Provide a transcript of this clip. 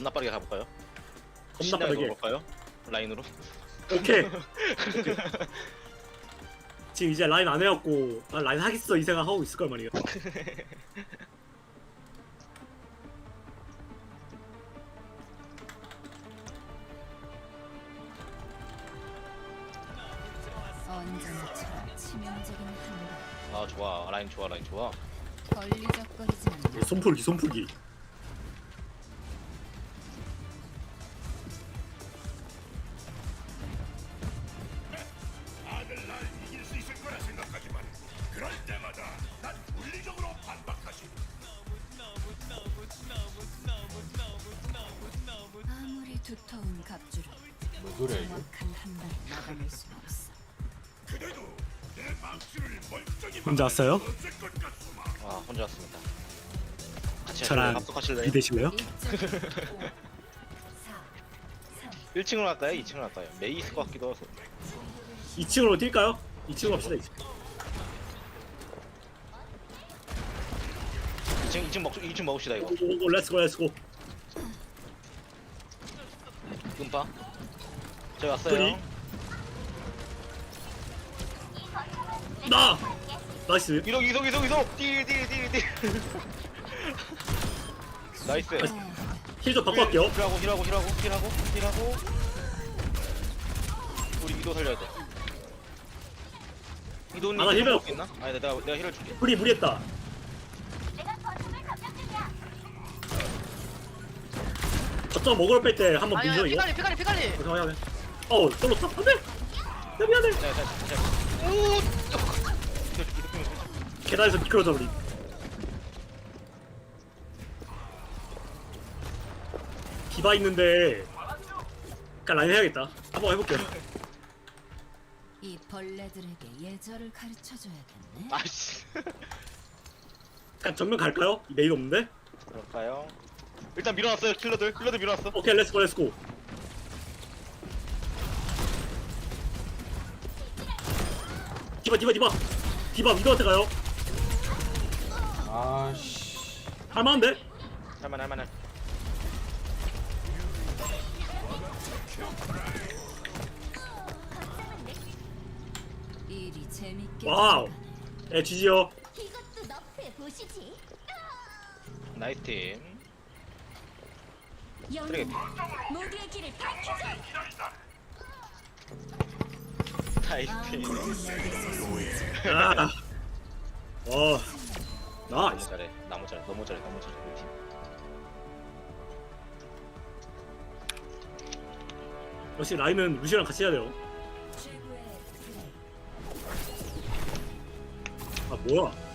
겁나 빠르게 가볼까요? 겁나 신나게 빠르게. 가볼까요? 라인으로? 오케이. 지금 이제 라인 안 해갖고 아, 라인 하겠어 이 생각 하고 있을 걸 말이야. 언제나처럼 치명적인 한발 아 좋아 라인 좋아 라인 좋아. 손풀기 손풀기. 두터운 갑주를 뭐 그래 이거? 정확한 한발 막아낼 수 없어. 혼자 왔어요? 아 혼자 왔습니다 같이 저랑 하실래요? 합숙하실래요? 기대실래요? 1층으로 갈까요? 2층으로 갈까요? 메이 있을 것 같기도 하고 2층으로 뛸까요? 2층으로 갑시다. 2층. 2층 2층 먹 2층 먹읍시다 이거 오 오 오 렛츠고 렛츠고. 금파 저희 왔어요 뿌리. 나. 나이스. 이동 이동 이동 이동 띠띠띠띠 나이스 힐좀 바꿔 할게요. 힐하고 힐하고 힐하고 힐하고 힐하고 우리 미도 살려야 돼 미도님 아, 나 힐 힐을- 먹겠나? 아니 내가 내가 힐을 줄게 무리 무리했다. 저점 먹으러 뺄 때 한번 아니야 밀죠 이거. 피갈리 피갈리 피갈리 잠깐만 잠깐만. 어 떨로 탑 안돼. 야 미안해. 자, 자, 자, 자. 오! 계단에서 미끄러져 우리. 디바 있는데. 그니까 라인 해야겠다. 한번 해볼게요. 이 벌레들에게 예절을 가르쳐 줘야겠네. 아씨 그냥 정면 갈까요? 이 메이가 없는데? 그럴까요? 일단 밀어놨어요 킬러들 킬러들 밀어놨어 오케이 렛츠고 렛츠고. 디바 디바 디바. 디바 위도한테 가요. 아씨 할만한데? 할만해 할만해 일이 재밌게 와우. 에 지지요. 이것도 너프해 보시지. 나이스 팀 쓰레기 모두의 길을 밝히자. 나이스 아. 와. 너무 나이스. 잘해 너무 잘해 너무 잘해 너무 잘해 우리 팀 역시 라인은 루시랑 같이 해야 돼요. 아 뭐야?